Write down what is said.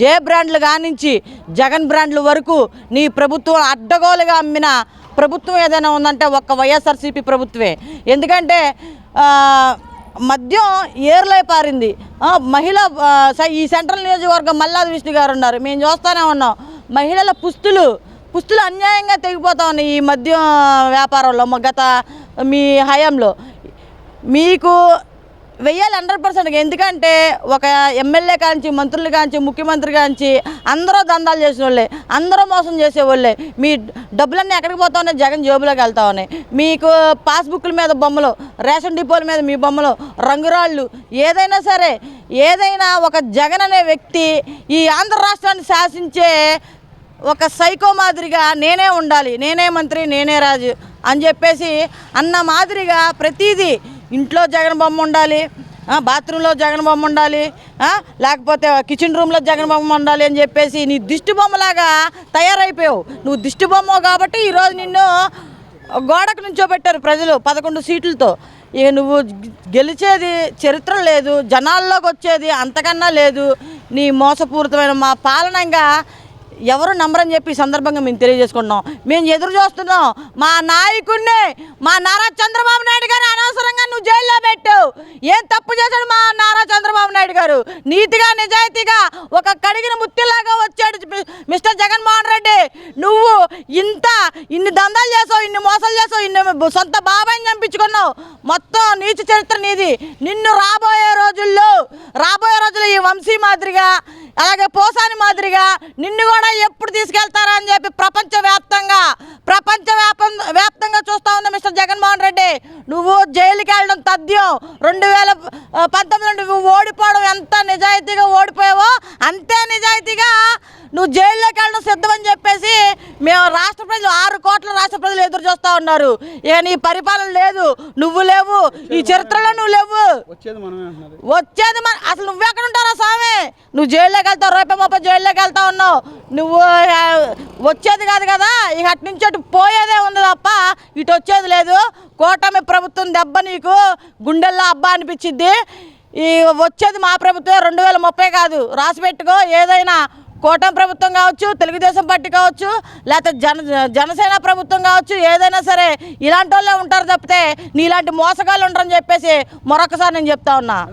జే బ్రాండ్లు కానించి జగన్ బ్రాండ్లు వరకు నీ ప్రభుత్వం అడ్డగోలుగా అమ్మిన ప్రభుత్వం ఏదైనా ఉందంటే ఒక్క వైఎస్ఆర్సీపీ ప్రభుత్వమే. ఎందుకంటే మద్యం ఏర్లై పారింది. మహిళ ఈ సెంట్రల్ నియోజకవర్గం మల్లాది విష్ణు గారు ఉన్నారు. మేము చూస్తూనే ఉన్నాం. మహిళల పుస్తులు పుస్తులు అన్యాయంగా తెగిపోతా ఉన్నాయి ఈ మద్యం వ్యాపారంలో గత మీ హయాంలో. మీకు వెయ్యాలి హండ్రెడ్ పర్సెంట్ ఎందుకంటే ఒక ఎమ్మెల్యే కాంచి మంత్రులు కాంచి ముఖ్యమంత్రి కాంచి అందరూ దందాలు చేసిన వాళ్ళే అందరూ మోసం చేసేవాళ్ళే. మీ డబ్బులన్నీ ఎక్కడికి పోతా ఉన్నాయి జగన్ జేబులోకి వెళ్తా ఉన్నాయి మీకు పాస్బుక్ల మీద బొమ్మలు రేషన్ డిపోల మీద మీ బొమ్మలు రంగురాళ్ళు ఏదైనా సరే ఏదైనా ఒక జగన్ అనే వ్యక్తి ఈ ఆంధ్ర రాష్ట్రాన్ని శాసించే ఒక సైకో మాదిరిగా నేనే ఉండాలి నేనే మంత్రి నేనే రాజు అని చెప్పేసి అన్న మాదిరిగా ప్రతిదీ ఇంట్లో జగన్ బొమ్మ ఉండాలి బాత్రూంలో జగన్ బొమ్మ ఉండాలి లేకపోతే కిచెన్ రూమ్లో జగన్ బొమ్మ ఉండాలి అని చెప్పేసి నీ దిష్టి బొమ్మలాగా తయారైపోయావు. నువ్వు దిష్టి బొమ్మ కాబట్టి ఈరోజు నిన్ను గోడకు నుంచోబెట్టారు ప్రజలు పదకొండు సీట్లతో. ఇక నువ్వు గెలిచేది చరిత్ర లేదు జనాల్లోకి వచ్చేది అంతకన్నా లేదు. నీ మోసపూరితమైన మా పాలనంగా ఎవరు నమ్మరని చెప్పి సందర్భంగా మేము తెలియజేసుకుంటున్నాం. మేము ఎదురు చూస్తున్నాం. మా నాయకుడిని మా నారా చంద్రబాబు నాయుడు గారు అనవసరంగా నువ్వు జైల్లో పెట్టావు ఏం తప్పు చేశాడు మా నారా చంద్రబాబు నాయుడు గారు? నీతిగా నిజాయితీగా ఒక కడిగిన ముత్తిలాగా వచ్చాడు మిస్టర్ జగన్మోహన్ రెడ్డి. నువ్వు ఇంత ఇన్ని దందాలు చేసావు ఇన్ని మోసాలు చేసావు ఇన్ని సొంత బాబాయిని చంపించుకున్నావు. మొత్తం నీచ చరిత్ర నీది. నిన్ను రాబోయే రోజుల్లో రాబోయే రోజుల్లో ఈ వంశీ మాదిరిగా అలాగే పోసాని మాదిరిగా నిన్ను కూడా ఎప్పుడు తీసుకెళ్తారా అని చెప్పి ప్రపంచవ్యాప్తంగా ప్రపంచ వ్యాపం వ్యాప్తంగా చూస్తా ఉంది మిస్టర్ జగన్మోహన్ రెడ్డి నువ్వు జైలుకి వెళ్ళడం తథ్యం. రెండు వేల పంతొమ్మిదిలో నువ్వు ఓడిపోవడం ఎంత నిజాయితీగా ఓడిపోయావో అంతే నిజాయితీగా నువ్వు జైల్లోకి వెళ్ళడం సిద్ధమని చెప్పేసి మేము రాష్ట్ర ప్రజలు ఆరు కోట్ల రాష్ట్ర ప్రజలు ఎదురు చూస్తూ ఉన్నారు. ఇక నీ పరిపాలన లేదు. నువ్వు లేవు. ఈ చరిత్రలో నువ్వు లేవు. వచ్చేది మన అసలు నువ్వెక్కడ ఉంటారా స్వామి? నువ్వు జైల్లోకి వెళ్తావు రూపాయి ముప్పై జైల్లోకి వెళ్తా ఉన్నావు. నువ్వు వచ్చేది కాదు కదా? ఇక అటు నుంచి అటు పోయేదే ఉంది తప్ప ఇటు వచ్చేది లేదు. కూటమి ప్రభుత్వం దెబ్బ నీకు గుండెల్లో అబ్బా అనిపించింది ఈ వచ్చేది మా ప్రభుత్వం రెండు వేల ముప్పై కాదు. రాసి పెట్టుకో ఏదైనా కూటమి ప్రభుత్వం కావచ్చు తెలుగుదేశం పార్టీ కావచ్చు లేకపోతే జన జనసేన ప్రభుత్వం కావచ్చు ఏదైనా సరే ఇలాంటి వాళ్ళే ఉంటారు తప్పితే నీలాంటి మోసగాళ్ళు ఉంటారని చెప్పేసి మరొకసారి నేను చెప్తా ఉన్నా.